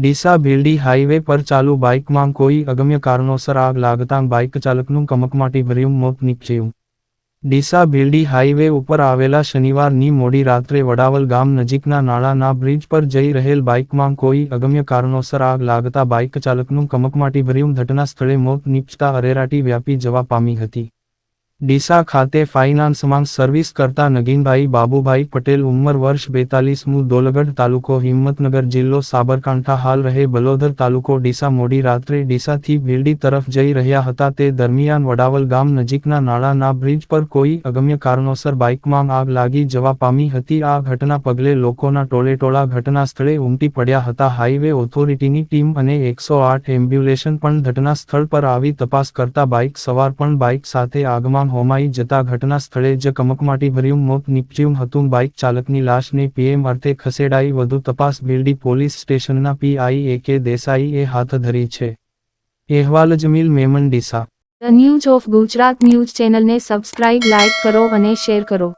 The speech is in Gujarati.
ડીસા ભીલડી હાઈવે પર ચાલુ બાઇકમાં કોઈ અગમ્ય કારણોસર આગ લાગતાં બાઇક ચાલકનું કમકમાટી ભર્યું, મોત નીપજ્યું. ડીસા ભીલડી હાઈવે ઉપર આવેલા શનિવારની મોડી રાત્રે વડાવલ ગામ નજીકના નાળાના બ્રિજ પર જઈ રહેલ બાઇકમાં કોઈ અગમ્ય કારણોસર આગ લાગતા બાઇક ચાલકનું કમકમાટી ભર્યું. ઘટના સ્થળે મોત નીપજતા અરેરાટી વ્યાપી જવા પામી હતી. ડીસા ખાતે ફાઇનાન્સમાં સર્વિસ કરતા નગીનભાઈ બાબુભાઈ પટેલ ઉંમર વર્ષ બેતાલીસમું દોલગઢ તાલુકો હિંમતનગર જિલ્લો સાબરકાંઠા હાલ રહે બલોદર તાલુકો ડીસા. મોડી રાત્રે ડીસાથી ભીલડી તરફ જઈ રહ્યા હતા. તે દરમિયાન વડાવલ ગામ નજીકના નાળાના બ્રિજ પર કોઈ અગમ્ય કારણોસર બાઇકમાં આગ લાગી જવા પામી હતી. આ ઘટના પગલે લોકોના ટોળેટોળા ઘટના સ્થળે ઉમટી પડ્યા હતા. હાઈવે ઓથોરિટીની ટીમ અને એકસો આઠ એમ્બ્યુલેશન પણ ઘટના સ્થળ પર આવી તપાસ કરતા બાઇક સવાર પણ બાઇક સાથે આગમાં હોમાઈ જતા ઘટના સ્થળે જ કમકમાટી ભર્યું મોત નિપજ્યું હતું. બાઇક ચાલકની લાશને પીએમ અર્થે ખસેડાઈ વધુ તપાસ બિલ્ડી પોલીસ સ્ટેશનના પીઆઈ એ કે દેસાઈએ હાથ ધરી છે. અહેવાલ Jamil Memon Deesa. The news of Gujarat news ચેનલને સબસ્ક્રાઇબ, લાઇક કરો અને શેર કરો.